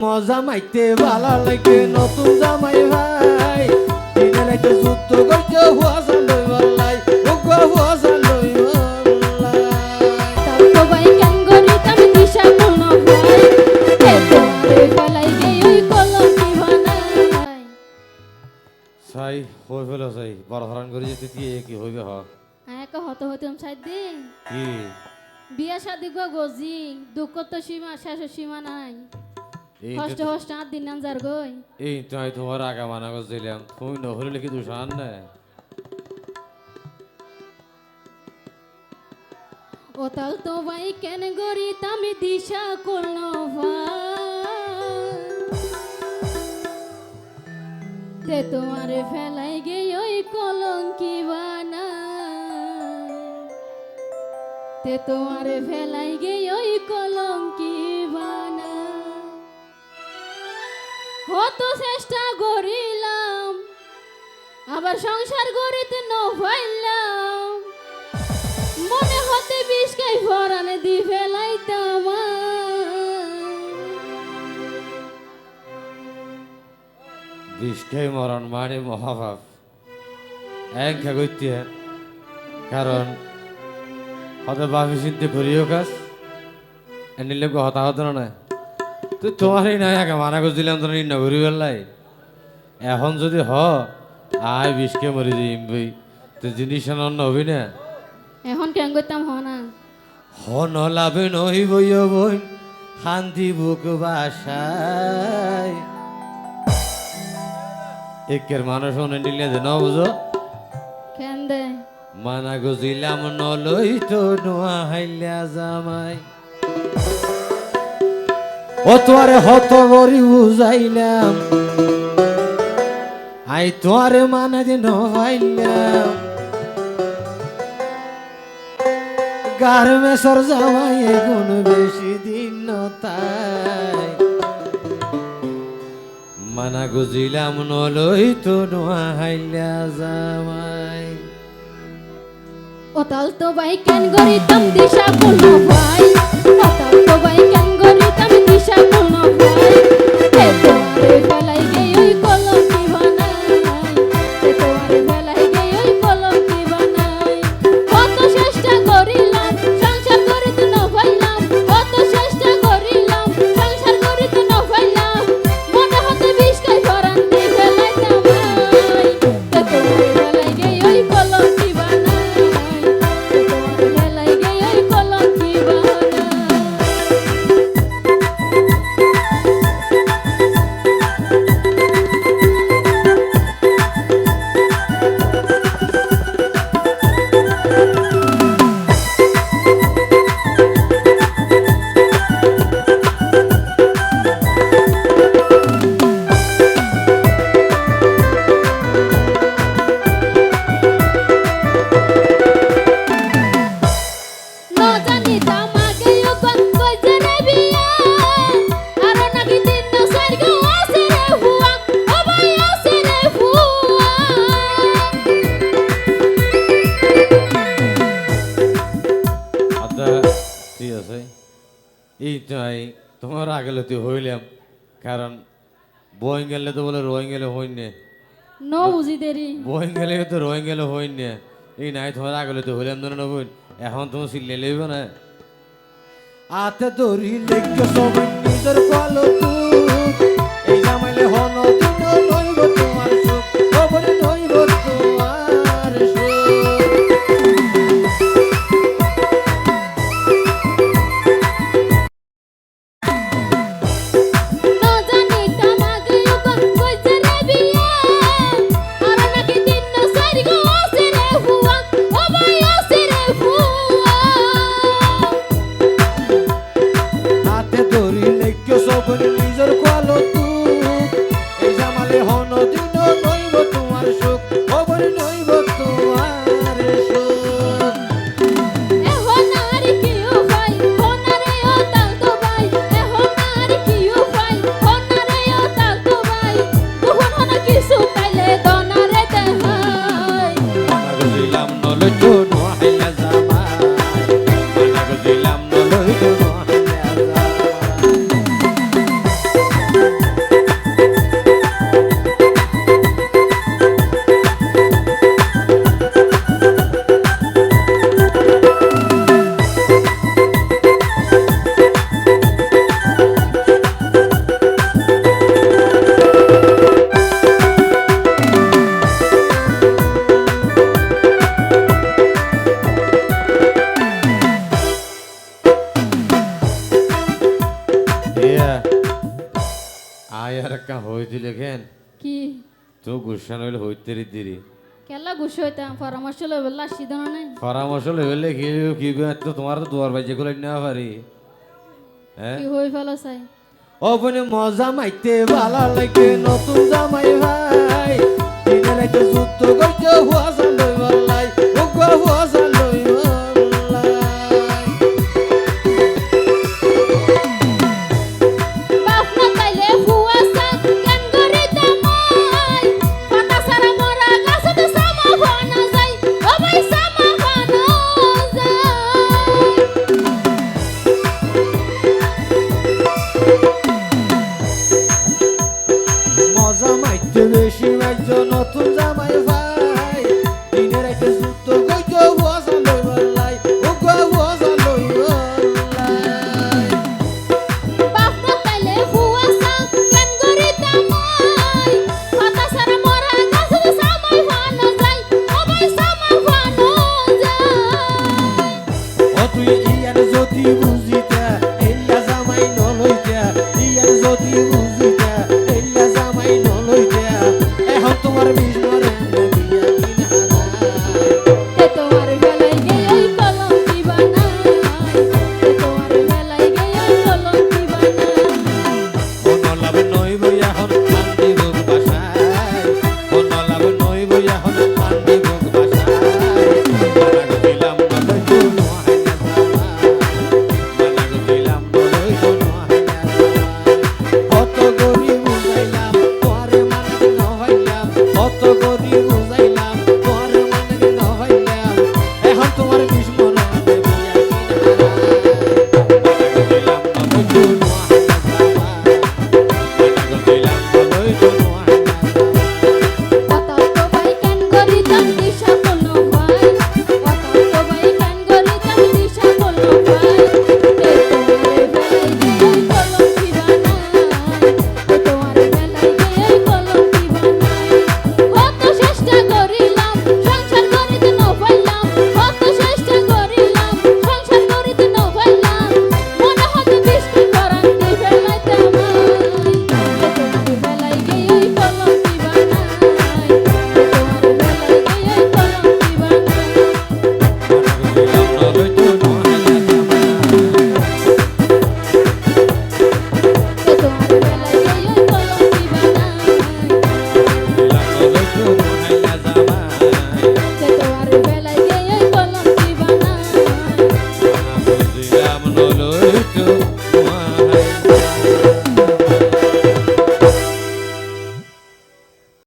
মজা মাইতে ভালো লাগে নতুন জামাই ভাই। দিনে রাইতে যুদ্ধ করতে হুয়া বললাই উগো হুয়া বানাই সাই হই ফেলো সাই বড় হরান করে যেতে দিয়ে কি হইবে হ এক হত হতম সাইড দিন কি? বিয়া শাদি গো গজি দুঃখ তো সীমা শেষ সীমা নাই। কষ্ট কষ্ট আট দিন যার গই এই তো আমি তোমার আগা মানা করছিলাম তুমি নহলে লিখি দুশান না ও তাল তো ভাই কেন গরিতাম দিশা কোনো ভাই তে তোমারে ফেলাই গে ওই কলঙ্কি বানাই তে তোমারে ফেলাই গে ওই কলঙ্কি বানাই কত চেষ্টা করিলাম, আবার সংসার গড়িতে নভাইলাম মনে হতে বিষ খাই ফরানে দি ফেলাইতাম বিষ খেয়ে মরণ মানে মহাভাব এক করতে কারণ হতে ভাবি চিন্তে করিও কাজ এনে লোক হতাহত না। তো তোমারই নাই আগে মানা করছিলাম তো নিন্ন করি পেলাই এখন যদি হ আয় বিষকে মরি যাইম বই তো জিনিস অন্য হবি না? এখন কেন করতাম হ না? হ নলাবে নহি বইয় বই শান্তি বুক বাসায়। একের মানুষ মনে নিলে যে ন বুঝো? কেন দে? মানা গজিলাম নলই তো নোয়া হাইলা জামাই। ও তোয়ারে হত বরি বুঝাইলাম। আই তোয়ারে মানা যে নভাইলাম গার্মেশর জামাই এগুন বেশি দিন নতাই মানা গজিলাম নলই তো নোয়া হাইলা জামাই। ও তাল তো ভাই কেন গরিতাম দিশা কোনো ভাই? তোমার আগেলে তো হইলাম কারণ বই গেলে তো বলে রোয়িং গেলে হইন নে। বুঝি দেরি। বই গেলে তো রোয়িং গেলে হইন এই নাই তোমার আগেলে তো হইলাম ধরে নবইন। এখন তুমি সিলে লইব না। আতে লেগে সব কলো এই দেখেন। কি? তো গুসা হইলে হইতে রিদিরি কেলা গুসা হইতাম পরামর্শ লই বললা সিদন নাই? পরামর্শ লই বললে কি কি এত তোমার তো দুয়ার বাইজে কলাই না পারি। হ্যাঁ? কি হই ফেলো চাই? অবনে মজা মাইতে ভালো লাগে নতুন জামাই ভাই। দিনে তো সুত্র গইতে হুয়া সান্দ ও গো হুয়া yalnız